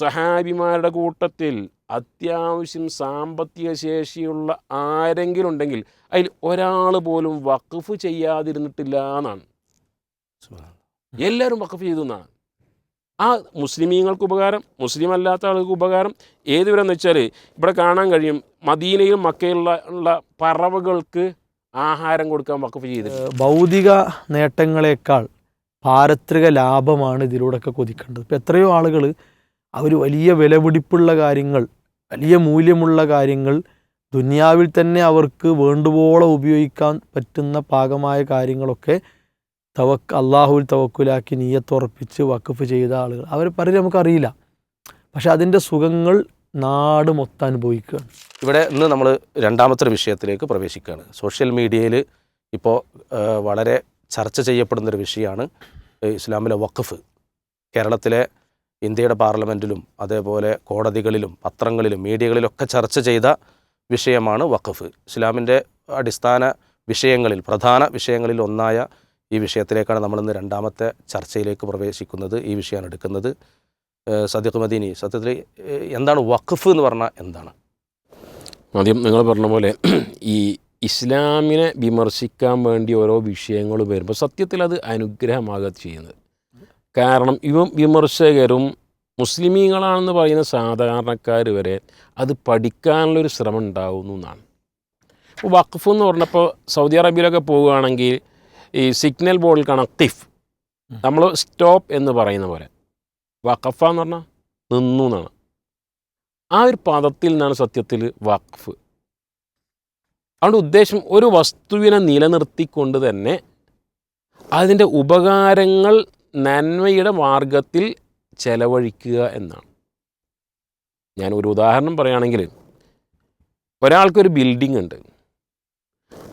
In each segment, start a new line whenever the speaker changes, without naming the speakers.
സഹാബിമാരുടെ കൂട്ടത്തിൽ അത്യാവശ്യം സാമ്പത്തിക ശേഷിയുള്ള ആരെങ്കിലും ഉണ്ടെങ്കിൽ അതിൽ ഒരാൾ പോലും വഖഫ് ചെയ്യാതിരുന്നിട്ടില്ല എന്നാണ്. എല്ലാവരും വഖഫ് ചെയ്തു എന്നാണ്. ആ മുസ്ലിമീങ്ങൾക്ക് ഉപകാരം മുസ്ലിം അല്ലാത്ത ആൾക്ക് ഉപകാരം ഏതുവരെന്ന് വെച്ചാൽ ഇവിടെ കാണാൻ കഴിയും മദീനയിലും മക്കയിലുള്ള ഉള്ള പറവകൾക്ക് ആഹാരം കൊടുക്കാൻ വഖഫ് ചെയ്തിട്ടുണ്ട്.
ഭൗതിക നേട്ടങ്ങളെക്കാൾ പാരത്രിക ലാഭമാണ് ഇതിലൂടെയൊക്കെ കൊതിക്കേണ്ടത്. ഇപ്പം എത്രയോ ആളുകൾ അവർ വലിയ വിലപിടിപ്പുള്ള കാര്യങ്ങൾ വലിയ മൂല്യമുള്ള കാര്യങ്ങൾ ദുനിയാവിൽ തന്നെ അവർക്ക് വേണ്ടുവോളം ഉപയോഗിക്കാൻ പറ്റുന്ന പാകമായ കാര്യങ്ങളൊക്കെ തവക്ക് അള്ളാഹുവിൽ തവക്കുലാക്കി നീയത്തുറപ്പിച്ച് വക്കഫ് ചെയ്ത ആളുകൾ. അവരെ പലരും നമുക്കറിയില്ല. പക്ഷെ അതിന്റെ സുഖങ്ങൾ നാട് മൊത്തം അനുഭവിക്കുകയാണ്.
ഇവിടെ ഇന്ന് നമ്മൾ രണ്ടാമത്തെ വിഷയത്തിലേക്ക് പ്രവേശിക്കുകയാണ്. സോഷ്യൽ മീഡിയയിൽ ഇപ്പോൾ വളരെ ചർച്ച ചെയ്യപ്പെടുന്നൊരു വിഷയമാണ് ഇസ്ലാമിലെ വഖഫ്. കേരളത്തിലെ ഇന്ത്യയുടെ പാർലമെന്റിലും അതേപോലെ കോടതികളിലും പത്രങ്ങളിലും മീഡിയകളിലൊക്കെ ചർച്ച ചെയ്ത വിഷയമാണ് വഖഫ്. ഇസ്ലാമിന്റെ അടിസ്ഥാന വിഷയങ്ങളിൽ പ്രധാന വിഷയങ്ങളിൽ ഒന്നായ ഈ വിഷയത്തിലേക്കാണ് നമ്മളിന്ന് രണ്ടാമത്തെ ചർച്ചയിലേക്ക് പ്രവേശിക്കുന്നത് ഈ വിഷയമാണ് എടുക്കുന്നത്. സദിഖ് മദീനി സത്യത്തിൽ എന്താണ് വഖഫ് എന്ന് പറഞ്ഞാൽ എന്താണ്?
ആദ്യം നിങ്ങൾ പറഞ്ഞ പോലെ ഈ ഇസ്ലാമിനെ വിമർശിക്കാൻ വേണ്ടി ഓരോ വിഷയങ്ങൾ വരുമ്പോൾ സത്യത്തിൽ അത് അനുഗ്രഹമാകുക ചെയ്യുന്നത്. കാരണം ഇവ വിമർശകരും മുസ്ലിമീങ്ങളാണെന്ന് പറയുന്ന സാധാരണക്കാർ വരെ അത് പഠിക്കാനുള്ളൊരു ശ്രമം ഉണ്ടാവുന്നു എന്നാണ്. ഇപ്പോൾ വഖഫ് എന്ന് പറഞ്ഞപ്പോൾ സൗദി അറേബ്യയിലൊക്കെ പോവുകയാണെങ്കിൽ ഈ സിഗ്നൽ ബോർഡിൽ കാണാം നമ്മൾ സ്റ്റോപ്പ് എന്ന് പറയുന്ന പോലെ. വഖഫ എന്ന് പറഞ്ഞാൽ നിന്നു എന്നാണ്. ആ ഒരു പദത്തിൽ നിന്നാണ് സത്യത്തിൽ വഖഫ്. അതുകൊണ്ട് ഉദ്ദേശം ഒരു വസ്തുവിനെ നിലനിർത്തിക്കൊണ്ട് തന്നെ അതിന്റെ ഉപകാരങ്ങൾ നന്മയുടെ മാർഗത്തിൽ ചെലവഴിക്കുക എന്നാണ്. ഞാൻ ഒരു ഉദാഹരണം പറയുകയാണെങ്കിൽ ഒരാൾക്കൊരു ബിൽഡിംഗ് ഉണ്ട്.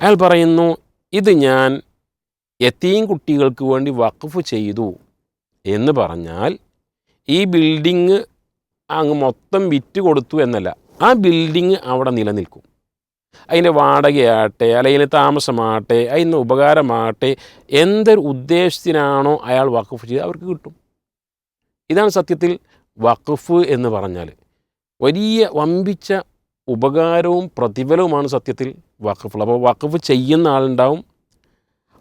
അയാൾ പറയുന്നു ഇത് ഞാൻ എത്തിയും കുട്ടികൾക്ക് വേണ്ടി വഖഫ് ചെയ്തു എന്ന് പറഞ്ഞാൽ ഈ ബിൽഡിങ് അങ്ങ് മൊത്തം വിറ്റ് കൊടുത്തു എന്നല്ല. ആ ബിൽഡിങ് അവിടെ നിലനിൽക്കും. അതിന്റെ വാടകയാകട്ടെ അല്ലെങ്കിൽ താമസമാകട്ടെ അതിന് ഉപകാരമാകട്ടെ എന്തൊരു ഉദ്ദേശത്തിനാണോ അയാൾ വഖഫ് ചെയ്ത് അവർക്ക് കിട്ടും. ഇതാണ് സത്യത്തിൽ വഖഫ് എന്ന് പറഞ്ഞാൽ. വലിയ വമ്പിച്ച ഉപകാരവും പ്രതിഫലവുമാണ് സത്യത്തിൽ വഖഫ്. അപ്പോൾ വഖഫ് ചെയ്യുന്ന ആളുണ്ടാവും.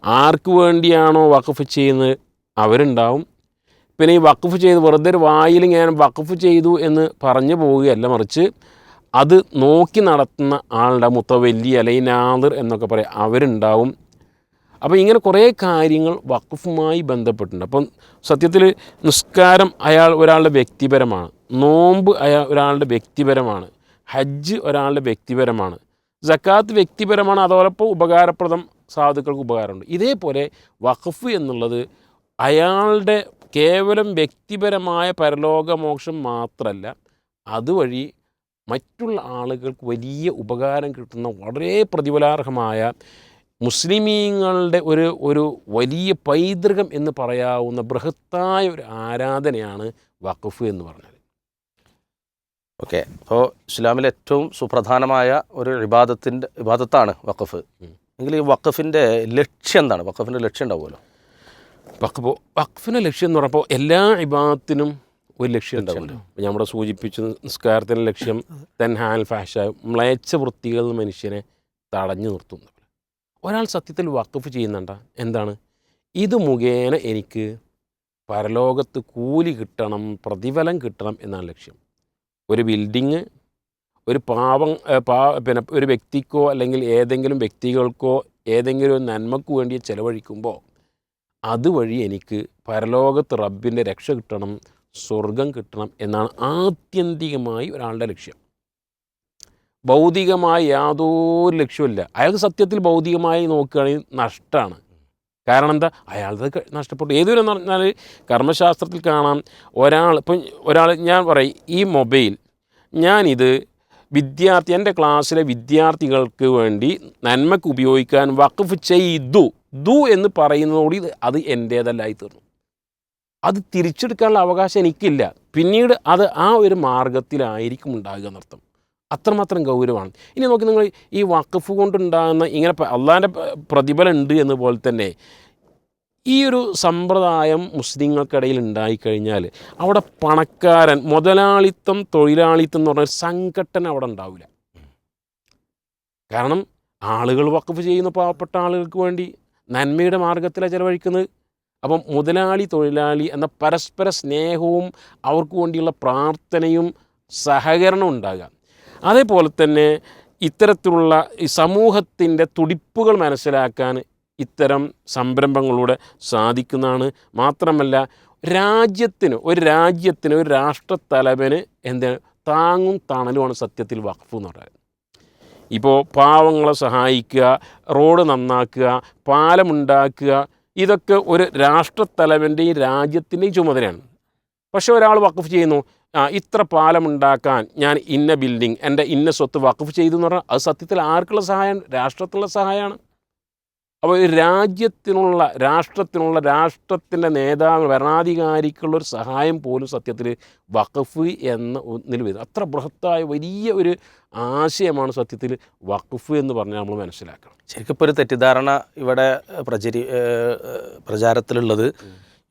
ആർക്ക് വേണ്ടിയാണോ വഖഫ് ചെയ്യുന്നത്? അവരുണ്ടാവും. പിന്നെ ഈ വഖഫ് ചെയ്ത് വെറുതെ ഒരു വായിൽ ഞാൻ വഖഫ് ചെയ്തു എന്ന് പറഞ്ഞു പോവുകയല്ല മറിച്ച് അത് നോക്കി നടത്തുന്ന ആളുടെ മുത്തവല്ലി അല്ലെങ്കിൽ അലൈനാദർ എന്നൊക്കെ പറയാം അവരുണ്ടാവും. അപ്പോൾ ഇങ്ങനെ കുറേ കാര്യങ്ങൾ വഖഫുമായി ബന്ധപ്പെട്ടിട്ടുണ്ട്. അപ്പം സത്യത്തിൽ നിസ്കാരം അയാൾ ഒരാളുടെ വ്യക്തിപരമാണ്. നോമ്പ് അയാൾ ഒരാളുടെ വ്യക്തിപരമാണ്. ഹജ്ജ് ഒരാളുടെ വ്യക്തിപരമാണ്. ജക്കാത്ത് വ്യക്തിപരമാണ് അതോടൊപ്പം ഉപകാരപ്രദം സാധുക്കൾക്ക് ഉപകാരമുണ്ട്. ഇതേപോലെ വഖഫ് എന്നുള്ളത് അയാളുടെ കേവലം വ്യക്തിപരമായ പരലോകമോക്ഷം മാത്രമല്ല അതുവഴി മറ്റുള്ള ആളുകൾക്ക് വലിയ ഉപകാരം കിട്ടുന്ന വളരെ പ്രതിഫലാർഹമായ മുസ്ലിമീങ്ങളുടെ ഒരു ഒരു വലിയ പൈതൃകം എന്ന് പറയാവുന്ന ബൃഹത്തായ ഒരു ആരാധനയാണ് വഖഫ് എന്ന് പറഞ്ഞത്.
ഓക്കെ. അപ്പോൾ ഇസ്ലാമിലെ ഏറ്റവും സുപ്രധാനമായ ഒരു വിവാദത്തിന്റെ വിവാദത്താണ് വഖഫ്. എങ്കിൽ ഈ വഖഫിന്റെ ലക്ഷ്യം എന്താണ്? വഖഫിന്റെ ലക്ഷ്യം ഉണ്ടാവുമല്ലോ?
വഖഫ് വഖഫിന്റെ ലക്ഷ്യം എന്ന് പറഞ്ഞപ്പോൾ എല്ലാ ഇബാദത്തിനും ഒരു ലക്ഷ്യം ഉണ്ടാവുമല്ലോ നമ്മുടെ സൂചിപ്പിച്ച നിസ്കാരത്തിന്റെ ലക്ഷ്യം തെൻഹാൽ ഫാഷ മ്ലേച്ഛ വൃത്തികൾ മനുഷ്യനെ തടഞ്ഞു നിർത്തുന്നു ഒരാൾ സത്യത്തിൽ വക്കഫ് ചെയ്യുന്നുണ്ട? എന്താണ്? ഇത് മുഖേന എനിക്ക് പരലോകത്ത് കൂലി കിട്ടണം പ്രതിഫലം കിട്ടണം എന്നാണ് ലക്ഷ്യം. ഒരു ബിൽഡിങ് ഒരു പാവം പാ പിന്നെ ഒരു വ്യക്തിക്കോ അല്ലെങ്കിൽ ഏതെങ്കിലും വ്യക്തികൾക്കോ ഏതെങ്കിലും ഒരു നന്മക്ക് വേണ്ടി ചിലവഴിക്കുമ്പോൾ അതുവഴി എനിക്ക് പരലോകത്ത് റബ്ബിന്റെ രക്ഷ കിട്ടണം സ്വർഗം കിട്ടണം എന്നാണ് ആത്യന്തികമായി ഒരാളുടെ ലക്ഷ്യം. ഭൗതികമായി യാതൊരു ലക്ഷ്യമില്ല അയാൾക്ക് സത്യത്തിൽ ഭൗതികമായി നോക്കുകയാണെങ്കിൽ നഷ്ടമാണ് കാരണം എന്താ? അയാളത് നഷ്ടപ്പെട്ടു. ഏതൊരു പറഞ്ഞാൽ കർമ്മശാസ്ത്രത്തിൽ കാണാം ഒരാൾ ഇപ്പം ഒരാൾ ഞാൻ പറയും ഈ മൊബൈൽ ഞാനിത് വിദ്യാർത്ഥി എന്റെ ക്ലാസ്സിലെ വിദ്യാർത്ഥികൾക്ക് വേണ്ടി നന്മയ്ക്ക് ഉപയോഗിക്കാൻ വഖഫ് ചെയ്തു ദു എന്ന് പറയുന്നതോടി അത് എന്റേതല്ലായി തീർന്നു. അത് തിരിച്ചെടുക്കാനുള്ള അവകാശം എനിക്കില്ല. പിന്നീട് അത് ആ ഒരു മാർഗത്തിലായിരിക്കും ഉണ്ടാകുക എന്നർത്ഥം. അത്രമാത്രം ഗൗരവമാണ്. ഇനി നോക്കി നിങ്ങൾ ഈ വഖഫ് കൊണ്ടുണ്ടാകുന്ന ഇങ്ങനെ അള്ളാന്റെ പ്രതിഫലം ഉണ്ട് എന്ന് പോലെ തന്നെ ഈ ഒരു സമ്പ്രദായം മുസ്ലിങ്ങൾക്കിടയിൽ ഉണ്ടായിക്കഴിഞ്ഞാൽ അവിടെ പണക്കാരൻ മുതലാളിത്തം തൊഴിലാളിത്തം എന്ന് പറഞ്ഞ സംഘട്ടൻ അവിടെ ഉണ്ടാവില്ല. കാരണം ആളുകൾ വക്കഫ് ചെയ്യുന്ന പാവപ്പെട്ട ആളുകൾക്ക് വേണ്ടി നന്മയുടെ മാർഗത്തിലാണ് ചിലവഴിക്കുന്നത്. അപ്പം മുതലാളി തൊഴിലാളി എന്ന പരസ്പര സ്നേഹവും അവർക്ക് വേണ്ടിയുള്ള പ്രാർത്ഥനയും സഹകരണവും ഉണ്ടാകുക അതേപോലെ തന്നെ ഇത്തരത്തിലുള്ള ഈ സമൂഹത്തിന്റെ തുടിപ്പുകൾ മനസ്സിലാക്കാൻ ഇത്തരം സംരംഭങ്ങളിലൂടെ സാധിക്കുന്നതാണ്. മാത്രമല്ല രാജ്യത്തിന് ഒരു രാജ്യത്തിന് ഒരു രാഷ്ട്രത്തലവന് എന്താണ് താങ്ങും തണലുമാണ് സത്യത്തിൽ വഖഫ് എന്ന് പറയുന്നത്. ഇപ്പോൾ പാവങ്ങളെ സഹായിക്കുക റോഡ് നന്നാക്കുക പാലമുണ്ടാക്കുക ഇതൊക്കെ ഒരു രാഷ്ട്രത്തലവന്റെയും രാജ്യത്തിന്റെയും ചുമതലയാണ്. പക്ഷേ ഒരാൾ വഖഫ് ചെയ്യുന്നു ആ ഇത്ര പാലമുണ്ടാക്കാൻ ഞാൻ ഇന്ന ബിൽഡിംഗ് എന്റെ ഇന്ന സ്വത്ത് വഖഫ് ചെയ്തു എന്ന് പറഞ്ഞാൽ അത് സത്യത്തിൽ ആർക്കുള്ള സഹായം? രാഷ്ട്രത്തിലുള്ള സഹായമാണ്. അപ്പോൾ രാജ്യത്തിനുള്ള രാഷ്ട്രത്തിനുള്ള രാഷ്ട്രത്തിന്റെ നേതാവ് ഭരണാധികാരിക്കുള്ളൊരു സഹായം പോലും സത്യത്തിൽ വഖഫ് എന്ന ഒന്നിൽ വരും. അത്ര ബൃഹത്തായ വലിയ ഒരു ആശയമാണ് സത്യത്തിൽ വഖഫ് എന്ന് പറഞ്ഞാൽ നമ്മൾ മനസ്സിലാക്കണം.
ശരിക്കും ഇപ്പോൾ ഒരു തെറ്റിദ്ധാരണ ഇവിടെ പ്രചരി പ്രചാരത്തിലുള്ളത്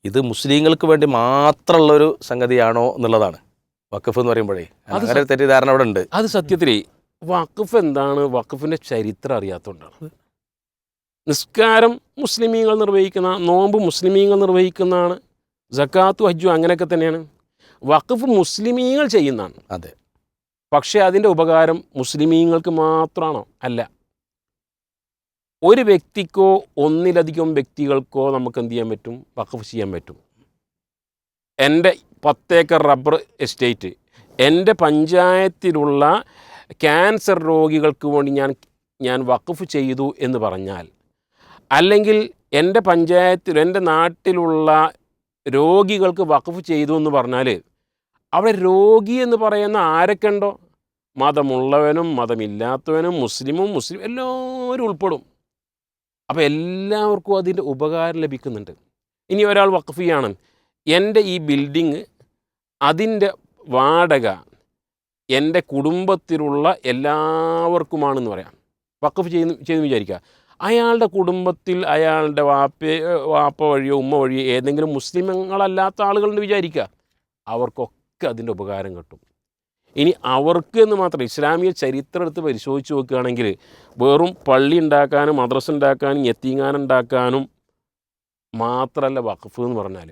ഇത് മുസ്ലിങ്ങൾക്ക് വേണ്ടി മാത്രമുള്ളൊരു സംഗതിയാണോ എന്നുള്ളതാണ്. വഖഫ് എന്ന് പറയുമ്പോഴേ.
അത്
അങ്ങനെ തെറ്റിദ്ധാരണ ഇവിടെ ഉണ്ട്.
അത് സത്യത്തിൽ വഖഫ് എന്താണ്? വഖഫിന്റെ ചരിത്രം അറിയാത്തതുകൊണ്ടാണ്. നിസ്കാരം മുസ്ലിമീങ്ങൾ നിർവഹിക്കുന്ന നോമ്പ് മുസ്ലിമീങ്ങൾ നിർവഹിക്കുന്നതാണ് ജക്കാത്തു ഹജ്ജു അങ്ങനെയൊക്കെ തന്നെയാണ്. വഖഫ് മുസ്ലിമീങ്ങൾ ചെയ്യുന്നതാണ്.
അതെ.
പക്ഷേ അതിന്റെ ഉപകാരം മുസ്ലിമീങ്ങൾക്ക് മാത്രമാണോ? അല്ല. ഒരു വ്യക്തിക്കോ ഒന്നിലധികം വ്യക്തികൾക്കോ നമുക്ക് എന്ത് ചെയ്യാൻ പറ്റും? വഖഫ് ചെയ്യാൻ പറ്റും. എന്റെ പത്തേക്കർ റബ്ബർ എസ്റ്റേറ്റ് എന്റെ പഞ്ചായത്തിലുള്ള ക്യാൻസർ രോഗികൾക്ക് വേണ്ടി ഞാൻ ഞാൻ വഖഫ് ചെയ്തു എന്ന് പറഞ്ഞാൽ അല്ലെങ്കിൽ എന്റെ പഞ്ചായത്തിൽ എന്റെ നാട്ടിലുള്ള രോഗികൾക്ക് വഖഫ് ചെയ്തു എന്ന് പറഞ്ഞാൽ അവിടെ രോഗി എന്ന് പറയുന്ന ആരൊക്കെ ഉണ്ടോ? മതമുള്ളവനും മതമില്ലാത്തവനും മുസ്ലിമും മുസ്ലിം എല്ലാവരും ഉൾപ്പെടും. അപ്പോൾ എല്ലാവർക്കും അതിന്റെ ഉപകാരം ലഭിക്കുന്നുണ്ട്. ഇനി ഒരാൾ വഖഫ് ചെയ്യാണ് എന്റെ ഈ ബിൽഡിങ് അതിന്റെ വാടക എന്റെ കുടുംബത്തിലുള്ള എല്ലാവർക്കുമാണെന്ന് പറയാം. വഖഫ് ചെയ്യുന്നു ചെയ്തെന്ന് വിചാരിക്കുക. അയാളുടെ കുടുംബത്തിൽ അയാളുടെ വാപ്പ വാപ്പ വഴിയോ ഉമ്മ വഴിയോ ഏതെങ്കിലും മുസ്ലിങ്ങളല്ലാത്ത ആളുകളുണ്ട് വിചാരിക്കുക. അവർക്കൊക്കെ അതിന്റെ ഉപകാരം കിട്ടും. ഇനി അവർക്ക് എന്ന് മാത്രം ഇസ്ലാമിക ചരിത്രം എടുത്ത് പരിശോധിച്ച് നോക്കുകയാണെങ്കിൽ വെറും പള്ളി ഉണ്ടാക്കാനും മദ്രസ ഉണ്ടാക്കാനും യത്തീങ്ങാൻ ഉണ്ടാക്കാനും മാത്രമല്ല വഖഫ് എന്ന് പറഞ്ഞാൽ.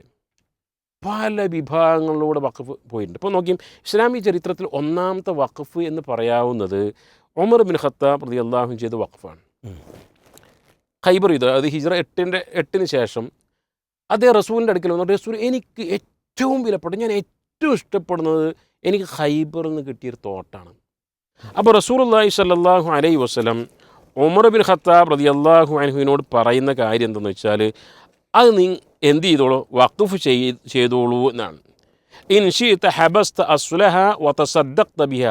പല വിഭാഗങ്ങളിലൂടെ വഖഫ് പോയിട്ടുണ്ട്. ഇപ്പോൾ നോക്കിയും ഇസ്ലാമിക ചരിത്രത്തിൽ ഒന്നാമത്തെ വഖഫ് എന്ന് പറയാവുന്നത് ഒമർ ബിൻ ഖത്താബ് പ്രതി അള്ളാഹു ചെയ്ത വഖഫാണ്. ഖൈബർ യുദ്ധം അത് ഹിജ്റ എട്ടിന്റെ എട്ടിന് ശേഷം അദ്ദേഹം റസൂലിന്റെ അടുക്കൽ വന്നു. റസൂൽ എനിക്ക് ഏറ്റവും വിലപ്പെട്ട ഞാൻ ഏറ്റവും ഇഷ്ടപ്പെടുന്നത് എനിക്ക് ഖൈബറിൽ നിന്ന് കിട്ടിയൊരു തോട്ടാണ്. അപ്പോൾ റസൂൽ അള്ളാഹി സല്ലാഹു അലൈ വസ്ലം ഉമർ ബിൻ ഖത്താബ് റതി അള്ളാഹു അനഹുവിനോട് പറയുന്ന കാര്യം എന്തെന്ന് വെച്ചാൽ അത് നീ എന്ത് ചെയ്തോളൂ? വഖഫ് ചെയ് ചെയ്തോളൂ എന്നാണ്. ഇൻഷീത്ത ഹബസ്ത അസ്ലഹ വതസദ്ദഖ്ത ബിഹ.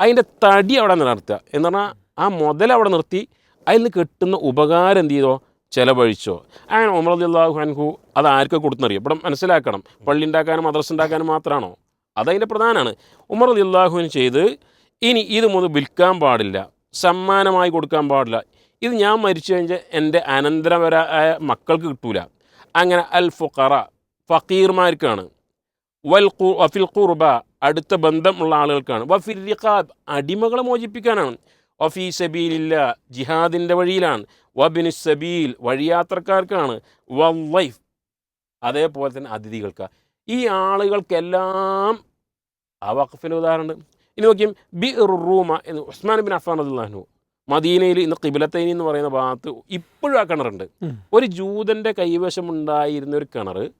അതിന്റെ തടി അവിടെ നിലനിർത്തുക. എന്ന് പറഞ്ഞാൽ ആ മുതൽ അവിടെ നിർത്തി അതിൽ കിട്ടുന്ന ഉപകാരം എന്ത് ചെയ്തോ? ചിലവഴിച്ചോ. അങ്ങനെ അള്ളാഹു അൻഹു അത് ആർക്ക് കൊടുത്തെന്നറിയോ? ഇവിടെ മനസ്സിലാക്കണം. പള്ളി ഉണ്ടാക്കാനും മദ്രസ ഉണ്ടാക്കാനും മാത്രമാണോ? അതതിന്റെ പ്രധാനമാണ് ഉമർ അള്ളാഹുവിന് ചെയ്ത് ഇനി ഇത് മുതൽ വിൽക്കാൻ പാടില്ല. സമ്മാനമായി കൊടുക്കാൻ പാടില്ല. ഇത് ഞാൻ മരിച്ചു കഴിഞ്ഞാൽ എന്റെ അനന്തരവരായ മക്കൾക്ക് കിട്ടൂല. അങ്ങനെ അൽ ഫുഖറ ഫക്കീർമാർക്കാണ് വൽ വഫിൽ ഖുർബ അടുത്ത ബന്ധമുള്ള ആളുകൾക്കാണ്. വഫിൽ അടിമകളെ മോചിപ്പിക്കാനാണ്. വഫീ സബീലില്ല ജിഹാദിന്റെ വഴിയിലാണ്. വബിനു സബീൽ വഴിയാത്രക്കാർക്കാണ്. വൈഫ് അതേപോലെ തന്നെ അതിഥികൾക്ക്. ഈ ആളുകൾക്കെല്ലാം ആ വഖഫിന്റെ ഉദാഹരണം ഇനി നോക്കിയും ബി റൂമ എന്ന് ഉസ്മാൻ ബിൻ അഫാൻ അദ്ദേഹം മദീനയിൽ ഇന്ന് കിബിലത്തൈനി എന്ന് പറയുന്ന ഭാഗത്ത് ഇപ്പോഴും ആ കിണറുണ്ട്.
ഒരു
ഒരു ജൂതന്റെ കൈവശമുണ്ടായിരുന്ന ഒരു കിണർ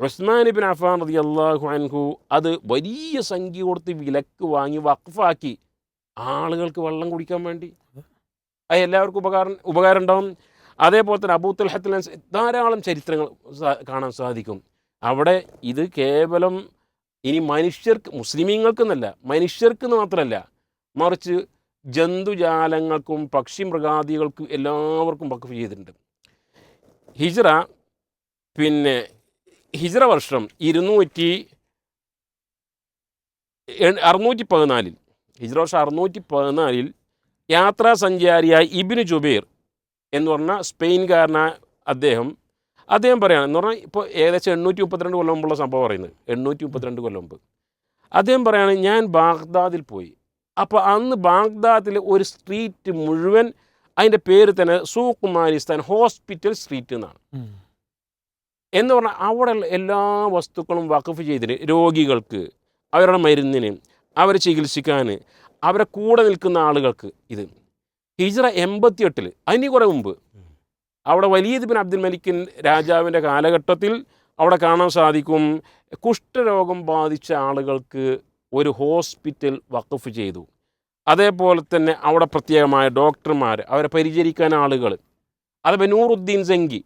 ഉസ്മാൻ ബിൻ അഫാൻ റതി അള്ളാഹു അൻഹു അത് വലിയ സംഖ്യ കൊടുത്ത് വിലക്ക് വാങ്ങി വഖഫാക്കി. ആളുകൾക്ക് വെള്ളം കുടിക്കാൻ വേണ്ടി. അത് എല്ലാവർക്കും ഉപകാരം ഉപകാരം ഉണ്ടാവും. അതേപോലെ തന്നെ അബൂത്തുൽഹത്തിൽ ധാരാളം ചരിത്രങ്ങൾ കാണാൻ സാധിക്കും. അവിടെ ഇത് കേവലം ഇനി മനുഷ്യർക്ക് മുസ്ലിമീങ്ങൾക്കെന്നല്ല മനുഷ്യർക്ക് മാത്രമല്ല മറിച്ച് ജന്തുജാലങ്ങൾക്കും പക്ഷി മൃഗാദികൾക്കും എല്ലാവർക്കും വഖഫ് ചെയ്തിട്ടുണ്ട്. ഹിജ്റ പിന്നെ ഹിജ്റ വർഷം ഇരുന്നൂറ്റി അറുന്നൂറ്റി പതിനാലിൽ ഹിജ്റ വർഷം അറുന്നൂറ്റി പതിനാലിൽ യാത്രാ സഞ്ചാരിയായ ഇബിന് ജുബൈർ എന്ന് പറഞ്ഞ സ്പെയിൻകാരനായ അദ്ദേഹം അദ്ദേഹം പറയുകയാണ് എന്ന് പറഞ്ഞാൽ ഇപ്പോൾ ഏകദേശം എണ്ണൂറ്റി മുപ്പത്തിരണ്ട് കൊല്ലം മുമ്പുള്ള സംഭവം പറയുന്നത് എണ്ണൂറ്റി മുപ്പത്തിരണ്ട് കൊല്ലം മുമ്പ്. അദ്ദേഹം പറയുകയാണ് ഞാൻ ബാഗ്ദാദിൽ പോയി. അപ്പോൾ അന്ന് ബാഗ്ദാദിലെ ഒരു സ്ട്രീറ്റ് മുഴുവൻ അതിന്റെ പേര് തന്നെ സൂക്കുമാരിസ്ഥാൻ ഹോസ്പിറ്റൽ സ്ട്രീറ്റ് എന്നാണ്. എന്ന് പറഞ്ഞാൽ അവിടെയുള്ള എല്ലാ വസ്തുക്കളും വഖഫ് ചെയ്തിട്ട് രോഗികൾക്ക് അവരുടെ മരുന്നിന് അവരെ ചികിത്സിക്കാൻ അവരെ കൂടെ നിൽക്കുന്ന ആളുകൾക്ക് ഇത്. ഹിജ്റ എൺപത്തിയെട്ടിൽ അതിന് കുറേ മുമ്പ്. അവിടെ വലിയത് ബിൻ അബ്ദുൽ മലിക്കിൻ രാജാവിന്റെ കാലഘട്ടത്തിൽ അവിടെ കാണാൻ സാധിക്കും കുഷ്ഠരോഗം ബാധിച്ച ആളുകൾക്ക് ഒരു ഹോസ്പിറ്റൽ വഖഫ് ചെയ്തു. അതേപോലെ തന്നെ അവിടെ പ്രത്യേകമായ ഡോക്ടർമാർ അവരെ പരിചരിക്കാൻ ആളുകൾ. അതേപോലെ നൂറുദ്ദീൻ സെങ്കി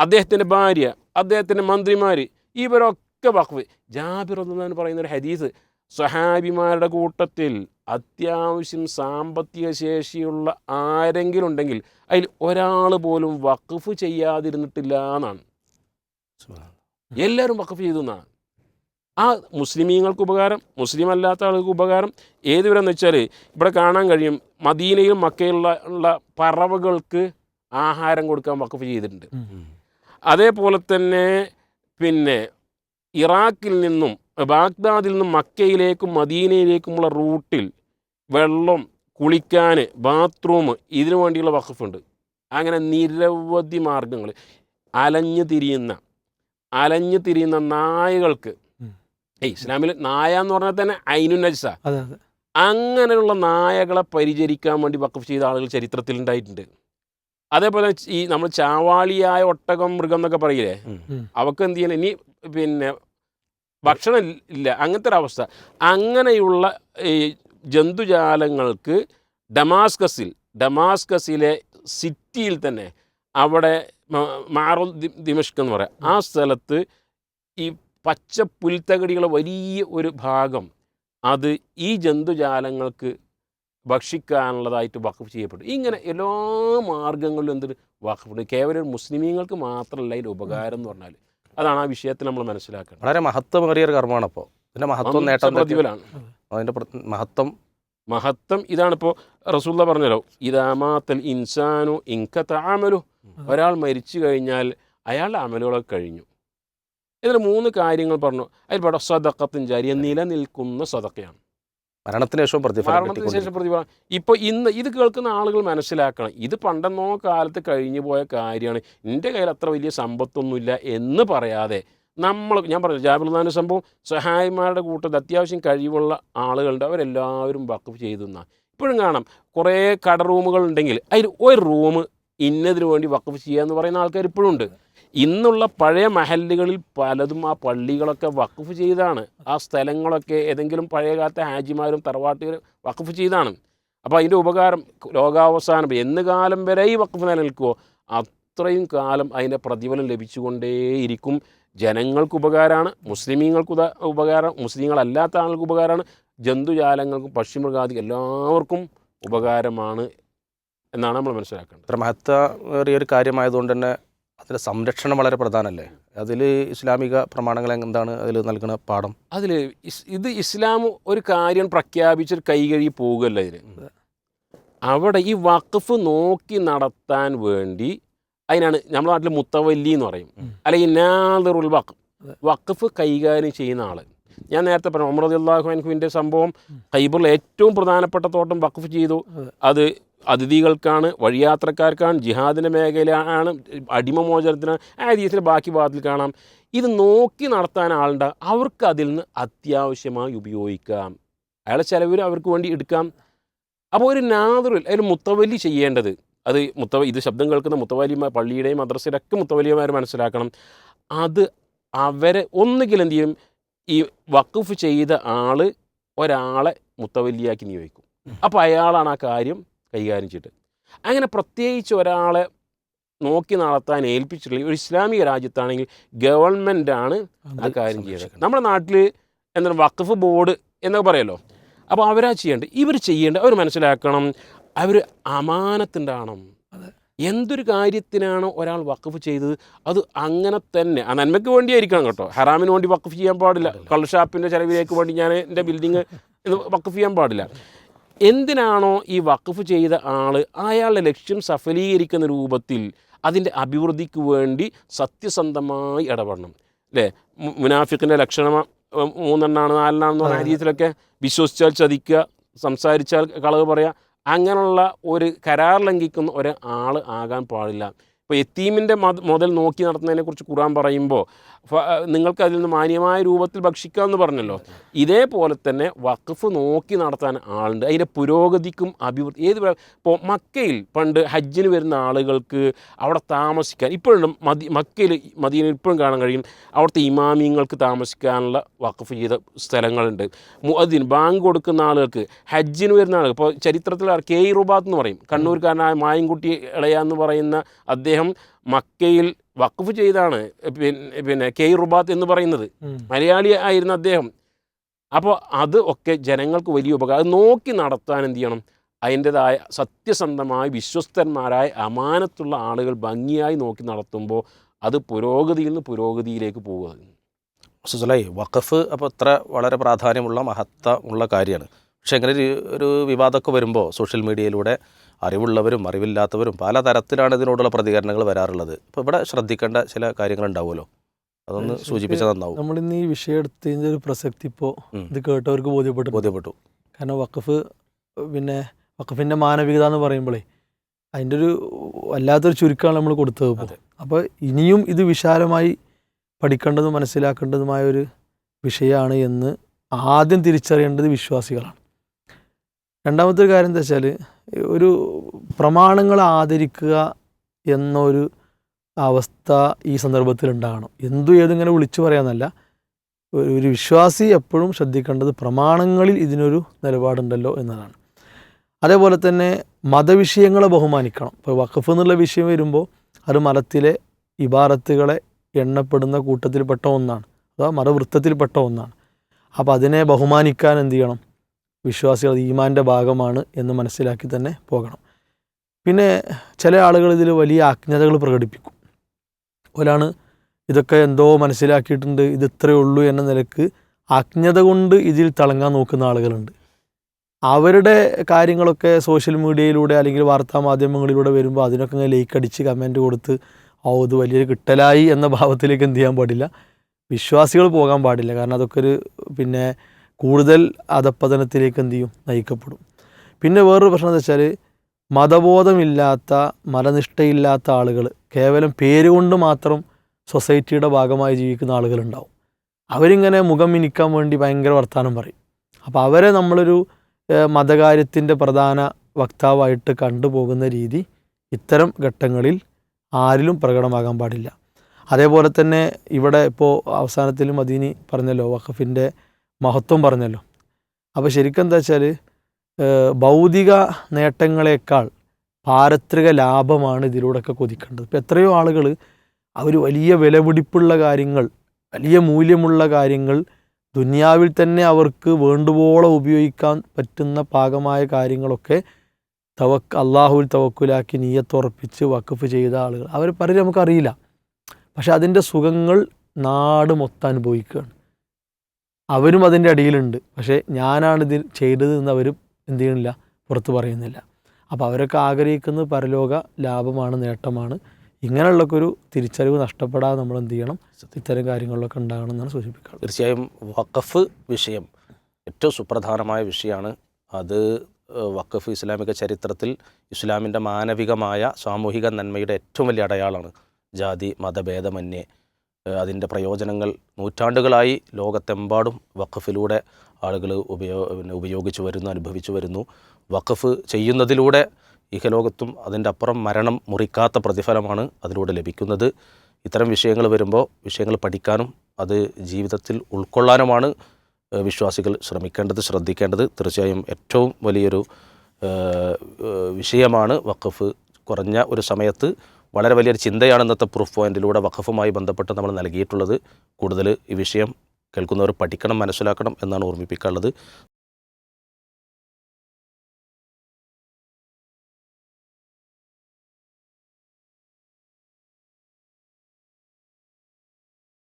അദ്ദേഹത്തിന്റെ ഭാര്യ അദ്ദേഹത്തിന്റെ മന്ത്രിമാർ ഇവരൊക്കെ വഖഫ്. ജാബിർ എന്ന് പറയുന്ന ഒരു ഹദീസ് സ്വഹാബിമാരുടെ കൂട്ടത്തിൽ അത്യാവശ്യം സാമ്പത്തിക ശേഷിയുള്ള ആരെങ്കിലും ഉണ്ടെങ്കിൽ അതിൽ ഒരാൾ പോലും വഖഫ് ചെയ്യാതിരുന്നിട്ടില്ല എന്നാണ്. എല്ലാവരും വഖഫ് ചെയ്തു എന്നാണ്. ആ മുസ്ലിമീങ്ങൾക്ക് ഉപകാരം മുസ്ലിം അല്ലാത്ത ആൾക്ക് ഉപകാരം ഏതുവരെന്ന് വെച്ചാൽ ഇവിടെ കാണാൻ കഴിയും മദീനയിലും മക്കയിലുള്ള ഉള്ള പറവകൾക്ക് ആഹാരം കൊടുക്കാൻ വഖഫ് ചെയ്തിട്ടുണ്ട്. അതേപോലെ തന്നെ പിന്നെ ഇറാഖിൽ നിന്നും ബാഗ്ദാദിൽ നിന്നും മക്കയിലേക്കും മദീനയിലേക്കുമുള്ള റൂട്ടിൽ വെള്ളം കുളിക്കാൻ ബാത്റൂം ഇതിനു വേണ്ടിയുള്ള വഖഫുണ്ട്. അങ്ങനെ നിരവധി മാർഗങ്ങൾ. അലഞ്ഞു തിരിയുന്ന അലഞ്ഞു തിരിയുന്ന നായകൾക്ക് ഇസ്ലാമിൽ നായ എന്ന് പറഞ്ഞാൽ തന്നെ ഐനു നജ്സ. അങ്ങനെയുള്ള നായകളെ പരിചരിക്കാൻ വേണ്ടി വഖഫ് ചെയ്ത ആളുകൾ ചരിത്രത്തിൽ ഉണ്ടായിട്ടുണ്ട്. അതേപോലെ ഈ നമ്മൾ ചാവാളിയായ ഒട്ടകം മൃഗം എന്നൊക്കെ പറയില്ലേ? അവക്ക് എന്ത് ചെയ്യണം? ഇനി പിന്നെ ഭക്ഷണം ഇല്ല. അങ്ങനത്തെ ഒരവസ്ഥ. അങ്ങനെയുള്ള ഈ ജന്തുജാലങ്ങൾക്ക് ഡമാസ്കസിൽ ഡമാസ്കസിലെ സിറ്റിയിൽ തന്നെ അവിടെ മാറുൽ ദിമഷ്ക് എന്ന് പറയാം. ആ സ്ഥലത്ത് ഈ പച്ച പുൽത്തകടികളെ വലിയ ഒരു ഭാഗം അത് ഈ ജന്തുജാലങ്ങൾക്ക് ഭക്ഷിക്കാനുള്ളതായിട്ട് വഖഫ് ചെയ്യപ്പെട്ടു ഇങ്ങനെ എല്ലാ മാർഗങ്ങളിലും എന്തൊരു വഖഫ് കേവലം മുസ്ലിമീങ്ങൾക്ക് മാത്രമല്ല അതിന്റെ ഉപകാരം എന്ന് പറഞ്ഞാൽ അതാണ് ആ വിഷയത്തിൽ നമ്മൾ മനസ്സിലാക്കുന്നത്
വളരെ മഹത്വമേറിയ ഒരു കർമ്മമാണ് അപ്പോൾ ഇതിന്റെ മഹത്വം നേട്ടം?
പ്രതിഫലമാണ്
അതിന്റെ പ്ര- മഹത്വം
മഹത്വം ഇതാണിപ്പോൾ റസൂല്ല പറഞ്ഞല്ലോ ഇതാമാത്തൽ ഇൻസാനു ഇൻക താമലു ഒരാൾ മരിച്ചു കഴിഞ്ഞാൽ അയാളുടെ അമലുകളൊക്കെ കഴിഞ്ഞു. ഇതിൽ മൂന്ന് കാര്യങ്ങൾ പറഞ്ഞു. അതിൽ പെട്ട സദക്കത്തും ജാരിയ നിലനിൽക്കുന്ന സദക്കയാണ്
മരണത്തിന് ശേഷം പ്രതിഫലം
മരണത്തിന് ശേഷം പ്രതിഫലം. ഇപ്പോൾ ഇന്ന് ഇത് കേൾക്കുന്ന ആളുകൾ മനസ്സിലാക്കണം. ഇത് പണ്ടെന്നോ കാലത്ത് കഴിഞ്ഞു പോയ കാര്യമാണ്. എന്റെ കയ്യിൽ അത്ര വലിയ സമ്പത്തൊന്നുമില്ല എന്ന് പറയാതെ നമ്മൾ ഞാൻ പറഞ്ഞു ജാബിർദാന സംഭവം സഹായിമാരുടെ കൂട്ടത്തിൽ അത്യാവശ്യം കഴിവുള്ള ആളുകളുണ്ട്. അവരെല്ലാവരും വക്കഫ് ചെയ്തു എന്നാണ് ഇപ്പോഴും കാണാം. കുറേ കട റൂമുകൾ ഉണ്ടെങ്കിൽ അതിൽ ഒരു റൂം ഇന്നതിന് വേണ്ടി വക്കഫ് ചെയ്യുക എന്ന് പറയുന്ന ആൾക്കാർ ഇപ്പോഴും ഉണ്ട്. ഇന്നുള്ള പഴയ മഹല്ലുകളിൽ പലതും ആ പള്ളികളൊക്കെ വഖഫ് ചെയ്താണ്. ആ സ്ഥലങ്ങളൊക്കെ ഏതെങ്കിലും പഴയകാലത്തെ ഹാജിമാരും തറവാട്ടുകാരും വഖഫ് ചെയ്താണ്. അപ്പോൾ അതിന്റെ ഉപകാരം ലോകാവസാനം എന്ന് കാലം വരെ ഈ വഖഫ് നിലനിൽക്കുമോ അത്രയും കാലം അതിന്റെ പ്രതിഫലം ലഭിച്ചുകൊണ്ടേയിരിക്കും. ജനങ്ങൾക്ക് ഉപകാരമാണ് മുസ്ലിമീങ്ങൾക്ക് ഉപകാരം മുസ്ലിങ്ങളല്ലാത്ത ആളുകൾക്ക് ഉപകാരമാണ് ജന്തുജാലങ്ങൾക്കും പക്ഷിമൃഗാദി എല്ലാവർക്കും ഉപകാരമാണ് എന്നാണ് നമ്മൾ മനസ്സിലാക്കേണ്ടത്.
മഹത്വമേറിയ ഒരു കാര്യമായതുകൊണ്ട് തന്നെ അതിന്റെ സംരക്ഷണം വളരെ പ്രധാനമല്ലേ? അതിൽ ഇസ്ലാമിക പ്രമാണങ്ങൾ എന്താണ് അതിൽ നൽകുന്ന പാഠം?
അതിൽ ഇത് ഇസ്ലാം ഒരു കാര്യം പ്രഖ്യാപിച്ച് കൈ കഴുകി പോകുകയല്ല ഇതിന് അവിടെ ഈ വഖഫ് നോക്കി നടത്താൻ വേണ്ടി അതിനാണ് നമ്മുടെ നാട്ടിൽ മുത്തവല്ലി എന്ന് പറയും. അല്ലെങ്കിൽ നാദറുൽ വഖഫ്. വഖഫ് കൈകാര്യം ചെയ്യുന്ന ആൾ ഞാൻ നേരത്തെ പറഞ്ഞു ഒമർ അള്ളാഹു അൻഹുവിന്റെ സംഭവം ഖൈബറിൽ ഏറ്റവും പ്രധാനപ്പെട്ട തോട്ടം വഖഫ് ചെയ്തു.
അതെ.
അത് അതിഥികൾക്കാണ് വഴിയാത്രക്കാർക്കാണ് ജിഹാദിന്റെ മേഖലയാണ് അടിമമോചനത്തിന് ആ ഹദീസിന്റെ ബാക്കി ഭാഗത്തിൽ കാണാം. ഇത് നോക്കി നടത്താൻ ആളുണ്ട്. അവർക്ക് അതിൽ നിന്ന് അത്യാവശ്യമായി ഉപയോഗിക്കാം. അയാളെ ചിലവിൽ അവർക്ക് വേണ്ടി എടുക്കാം. അപ്പോൾ ഒരു നാദറിൽ അതിൽ മുത്തവല്ലി ചെയ്യേണ്ടത്. അത് മുത്ത ഇത് ശബ്ദം കേൾക്കുന്ന മുത്തവലിമാർ പള്ളിയുടെയും മദ്രസയിലൊക്കെ മുത്തവലിമാർ മനസ്സിലാക്കണം. അത് അവരെ ഒന്നുകിൽ എന്ത് ചെയ്യും? ഈ വഖഫ് ചെയ്ത ആൾ ഒരാളെ മുത്തവല്ലിയാക്കി നിയോഗിക്കും. അപ്പോൾ അയാളാണ് ആ കാര്യം കൈകാര്യം ചെയ്തിട്ട്. അങ്ങനെ പ്രത്യേകിച്ച് ഒരാളെ നോക്കി നടത്താൻ ഏൽപ്പിച്ചിട്ടുള്ള ഒരു ഇസ്ലാമിക രാജ്യത്താണെങ്കിൽ ഗവൺമെന്റാണ് ആ കാര്യം ചെയ്യുന്നത് നമ്മുടെ നാട്ടിൽ എന്താണ് വഖഫ് ബോർഡ് എന്നൊക്കെ പറയല്ലോ. അപ്പോൾ അവരാ ചെയ്യേണ്ടത്. ഇവർ ചെയ്യേണ്ടത് അവർ മനസ്സിലാക്കണം. അവർ അമാനത്തിന്റെ
ആണോ?
എന്തൊരു കാര്യത്തിനാണ് ഒരാൾ വഖഫ് ചെയ്തത്? അത് അങ്ങനെ തന്നെ. ആ നന്മയ്ക്ക് വേണ്ടിയായിരിക്കണം കേട്ടോ. ഹറാമിന് വേണ്ടി വഖഫ് ചെയ്യാൻ പാടില്ല. കള്ളുഷാപ്പിന്റെ ചിലവിലേക്ക് വേണ്ടി ഞാൻ എന്റെ ബിൽഡിങ് വഖഫ് ചെയ്യാൻ പാടില്ല. എന്തിനാണോ ഈ വഖഫ് ചെയ്ത ആൾ അയാളുടെ ലക്ഷ്യം സഫലീകരിക്കുന്ന രൂപത്തിൽ അതിന്റെ അഭിവൃദ്ധിക്ക് വേണ്ടി സത്യസന്ധമായി ഇടപെടണം. അല്ലേ? മുനാഫിക്കിന്റെ ലക്ഷണം മൂന്നെണ്ണാണ് നാലെണ്ണാണെന്ന് പറഞ്ഞ രീതിയിലൊക്കെ വിശ്വസിച്ചാൽ ചതിക്കുക സംസാരിച്ചാൽ കളവ് പറയുക അങ്ങനെയുള്ള ഒരു കരാർ ലംഘിക്കുന്ന ഒരാൾ ആകാൻ പാടില്ല. ഇപ്പോൾ എത്തീമിന്റെ മത മുതൽ നോക്കി നടത്തുന്നതിനെക്കുറിച്ച് ഖുറാൻ പറയുമ്പോൾ നിങ്ങൾക്ക് അതിൽ നിന്ന് മാന്യമായ രൂപത്തിൽ ഭക്ഷിക്കുക എന്ന് പറഞ്ഞല്ലോ. ഇതേപോലെ തന്നെ വഖഫ് നോക്കി നടത്താൻ ആളുണ്ട്. അതിന്റെ പുരോഗതിക്കും അഭിവൃദ്ധി ഏത് ഇപ്പോൾ മക്കയിൽ പണ്ട് ഹജ്ജിന് വരുന്ന ആളുകൾക്ക് അവിടെ താമസിക്കാൻ ഇപ്പോഴും മദി മക്കയിൽ മദീനയിൽ ഇപ്പോഴും കാണാൻ കഴിയും. അവിടുത്തെ ഇമാമിങ്ങൾക്ക് താമസിക്കാനുള്ള വഖഫ് ചെയ്ത സ്ഥലങ്ങളുണ്ട്. മുഅദ്ദിൻ ബാങ്ക് കൊടുക്കുന്ന ആളുകൾക്ക് ഹജ്ജിന് വരുന്ന ആളുകൾ ഇപ്പോൾ ചരിത്രത്തിൽ കെ ഇ എന്ന് പറയും. കണ്ണൂർക്കാരനായ മായൻകുട്ടി ഇളയ എന്ന് പറയുന്ന അദ്ദേഹം മക്കയിൽ വഖഫ് ചെയ്താണ് പിന്നെ പിന്നെ കെ റുബാത്ത് എന്ന് പറയുന്നത്. മലയാളി ആയിരുന്ന അദ്ദേഹം. അപ്പോൾ അത് ഒക്കെ ജനങ്ങൾക്ക് വലിയ ഉപകാരം. അത് നോക്കി നടത്താൻ എന്ത് ചെയ്യണം? അതിന്റെതായ സത്യസന്ധമായ വിശ്വസ്തന്മാരായ അമാനത്തുള്ള ആളുകൾ ഭംഗിയായി നോക്കി നടത്തുമ്പോൾ അത് പുരോഗതിയിൽ നിന്ന് പുരോഗതിയിലേക്ക് പോകുക
സുസലായി വഖഫ് അപ്പോൾ ഇത്ര വളരെ പ്രാധാന്യമുള്ള മഹത്വമുള്ള കാര്യമാണ്. പക്ഷേ ഇങ്ങനെ ഒരു ഒരു വിവാദമൊക്കെ വരുമ്പോൾ സോഷ്യൽ മീഡിയയിലൂടെ അറിവുള്ളവരും അറിവില്ലാത്തവരും പല തരത്തിലാണ് ഇതിനോടുള്ള പ്രതികരണങ്ങൾ വരാറുള്ളത്. അപ്പോൾ ഇവിടെ ശ്രദ്ധിക്കേണ്ട ചില കാര്യങ്ങളുണ്ടാവുമല്ലോ. അതൊന്ന് സൂചിപ്പിച്ചാൽ നന്നാവും.
നമ്മളിന്ന് ഈ വിഷയം എടുത്തതിന്റെ ഒരു പ്രസക്തി ഇപ്പോൾ ഇത് കേട്ടവർക്ക് ബോധ്യപ്പെട്ടു.
ബോധ്യപ്പെട്ടു.
കാരണം വഖഫ് പിന്നെ വഖഫിന്റെ മാനവികത എന്ന് പറയുമ്പോഴേ അതിന്റെ ഒരു വല്ലാത്തൊരു ചുരുക്കമാണ് നമ്മൾ കൊടുത്തത് ഇപ്പോൾ. അപ്പോൾ ഇനിയും ഇത് വിശാലമായി പഠിക്കേണ്ടതും മനസ്സിലാക്കേണ്ടതുമായ ഒരു വിഷയമാണ് എന്ന് ആദ്യം തിരിച്ചറിയേണ്ടത് വിശ്വാസികളാണ്. രണ്ടാമത്തെ ഒരു കാര്യം എന്താ വെച്ചാൽ ഒരു പ്രമാണങ്ങളെ ആദരിക്കുക എന്നൊരു അവസ്ഥ ഈ സന്ദർഭത്തിൽ ഉണ്ടാകണം എന്തു ഏതിങ്ങനെ വിളിച്ചു പറയാമെന്നല്ല. ഒരു വിശ്വാസി എപ്പോഴും ശ്രദ്ധിക്കേണ്ടത് പ്രമാണങ്ങളിൽ ഇതിനൊരു നിലപാടുണ്ടല്ലോ എന്നതാണ്. അതേപോലെ തന്നെ മതവിഷയങ്ങളെ ബഹുമാനിക്കണം. ഇപ്പോൾ വഖഫ് എന്നുള്ള വിഷയം വരുമ്പോൾ അത് മതത്തിലെ ഇബാറത്തുകളെ എണ്ണപ്പെടുന്ന കൂട്ടത്തിൽപ്പെട്ട ഒന്നാണ്. അഥവാ മതവൃത്തത്തിൽപ്പെട്ട ഒന്നാണ്. അപ്പോൾ അതിനെ ബഹുമാനിക്കാൻ എന്ത് ചെയ്യണം? വിശ്വാസികൾ ഈമാന്റെ ഭാഗമാണ് എന്ന് മനസ്സിലാക്കി തന്നെ പോകണം. പിന്നെ ചില ആളുകൾ ഇതിൽ വലിയ അജ്ഞതകൾ പ്രകടിപ്പിക്കും. ഒരാണ് ഇതൊക്കെ എന്തോ മനസ്സിലാക്കിയിട്ടുണ്ട് ഇത് ഇത്രയേ ഉള്ളൂ എന്ന നിലയ്ക്ക് അജ്ഞത കൊണ്ട് ഇതിൽ തിളങ്ങാൻ നോക്കുന്ന ആളുകളുണ്ട്. അവരുടെ കാര്യങ്ങളൊക്കെ സോഷ്യൽ മീഡിയയിലൂടെ അല്ലെങ്കിൽ വാർത്താ മാധ്യമങ്ങളിലൂടെ വരുമ്പോൾ അതിനൊക്കെ ഇങ്ങനെ ലൈക്ക് അടിച്ച് കമന്റ് കൊടുത്ത് ഓ ഇത് വലിയൊരു കിട്ടലായി എന്ന ഭാവത്തിലേക്ക് എന്ത് ചെയ്യാൻ പാടില്ല. വിശ്വാസികൾ പോകാൻ പാടില്ല. കാരണം അതൊക്കെ ഒരു പിന്നെ കൂടുതൽ അധപ്പതനത്തിലേക്ക് എന്ത് ചെയ്യും? നയിക്കപ്പെടും. പിന്നെ വേറൊരു പ്രശ്നം എന്താ വെച്ചാൽ മതബോധമില്ലാത്ത മതനിഷ്ഠയില്ലാത്ത ആളുകൾ കേവലം പേരുകൊണ്ട് മാത്രം സൊസൈറ്റിയുടെ ഭാഗമായി ജീവിക്കുന്ന ആളുകളുണ്ടാവും. അവരിങ്ങനെ മുഖം മിനിക്കാൻ വേണ്ടി ഭയങ്കര വർത്തമാനം പറയും. അപ്പോൾ അവരെ നമ്മളൊരു മതകാര്യത്തിന്റെ പ്രധാന വക്താവായിട്ട് കണ്ടുപോകുന്ന രീതി ഇത്തരം ഘട്ടങ്ങളിൽ ആരിലും പ്രകടമാകാൻ പാടില്ല. അതേപോലെ തന്നെ ഇവിടെ ഇപ്പോൾ അവസാനത്തിലും അതിനി പറഞ്ഞല്ലോ വഖഫിന്റെ മഹത്വം പറഞ്ഞല്ലോ. അപ്പോൾ ശരിക്കും എന്താ വെച്ചാൽ ഭൗതിക നേട്ടങ്ങളെക്കാൾ പാരത്രിക ലാഭമാണ് ഇതിലൂടെ ഒക്കെ കൊതിക്കേണ്ടത്. ഇപ്പോൾ എത്രയോ ആളുകൾ അവർ വലിയ വിലപിടിപ്പുള്ള കാര്യങ്ങൾ വലിയ മൂല്യമുള്ള കാര്യങ്ങൾ ദുനിയാവിൽ തന്നെ അവർക്ക് വേണ്ടുവോളം ഉപയോഗിക്കാൻ പറ്റുന്ന പാകമായ കാര്യങ്ങളൊക്കെ തവക്ക് അള്ളാഹുവിൽ തവക്കുലാക്കി നീയത്തുറപ്പിച്ച് വഖഫ് ചെയ്ത ആളുകൾ. അവർ പലരും നമുക്കറിയില്ല. പക്ഷെ അതിന്റെ സുഖങ്ങൾ നാട് മൊത്തം അനുഭവിക്കുകയാണ്. അവരും അതിന്റെ അടിയിലുണ്ട്. പക്ഷേ ഞാനാണ് ഇത് ചെയ്തത് എന്ന് അവരും എന്ത് ചെയ്യണില്ല പുറത്ത് പറയുന്നില്ല. അപ്പോൾ അവരൊക്കെ ആഗ്രഹിക്കുന്നത് പരലോക ലാഭമാണ് നേട്ടമാണ്. ഇങ്ങനെയുള്ളൊക്കെ ഒരു തിരിച്ചറിവ് നഷ്ടപ്പെടാതെ നമ്മൾ എന്ത് ചെയ്യണം? ഇത്തരം കാര്യങ്ങളിലൊക്കെ ഉണ്ടാകണം എന്നാണ് സൂചിപ്പിക്കുന്നത്
തീർച്ചയായും വഖഫ് വിഷയം ഏറ്റവും സുപ്രധാനമായ വിഷയമാണ്. അത് വഖഫ് ഇസ്ലാമിക ചരിത്രത്തിൽ ഇസ്ലാമിന്റെ മാനവികമായ സാമൂഹിക നന്മയുടെ ഏറ്റവും വലിയ അടയാളമാണ്. ജാതി മതഭേദമന്യേ. അതിന്റെ പ്രയോജനങ്ങൾ നൂറ്റാണ്ടുകളായി ലോകത്തെമ്പാടും വഖഫിലൂടെ ആളുകൾ ഉപയോ പിന്നെ ഉപയോഗിച്ചു വരുന്നു അനുഭവിച്ചു വരുന്നു. വഖഫ് ചെയ്യുന്നതിലൂടെ ഇഹലോകത്തും അതിന്റെ അപ്പുറം മരണം മുറിക്കാത്ത പ്രതിഫലമാണ് അതിലൂടെ ലഭിക്കുന്നത്. ഇത്തരം വിഷയങ്ങൾ വരുമ്പോൾ വിഷയങ്ങൾ പഠിക്കാനും അത് ജീവിതത്തിൽ ഉൾക്കൊള്ളാനുമാണ് വിശ്വാസികൾ ശ്രമിക്കേണ്ടത് ശ്രദ്ധിക്കേണ്ടത്. തീർച്ചയായും ഏറ്റവും വലിയൊരു വിഷയമാണ് വഖഫ്. കുറഞ്ഞ ഒരു സമയത്ത് വളരെ വലിയൊരു ചിന്തയാണ് ഇന്നത്തെ പ്രൂഫ് പോയിന്റിലൂടെ വഖഫുമായി ബന്ധപ്പെട്ട് നമ്മൾ നൽകിയിട്ടുള്ളത്. കൂടുതൽ ഈ വിഷയം കേൾക്കുന്നവർ പഠിക്കണം മനസ്സിലാക്കണം എന്നാണ് ഓർമ്മിപ്പിക്കാനുള്ളത്.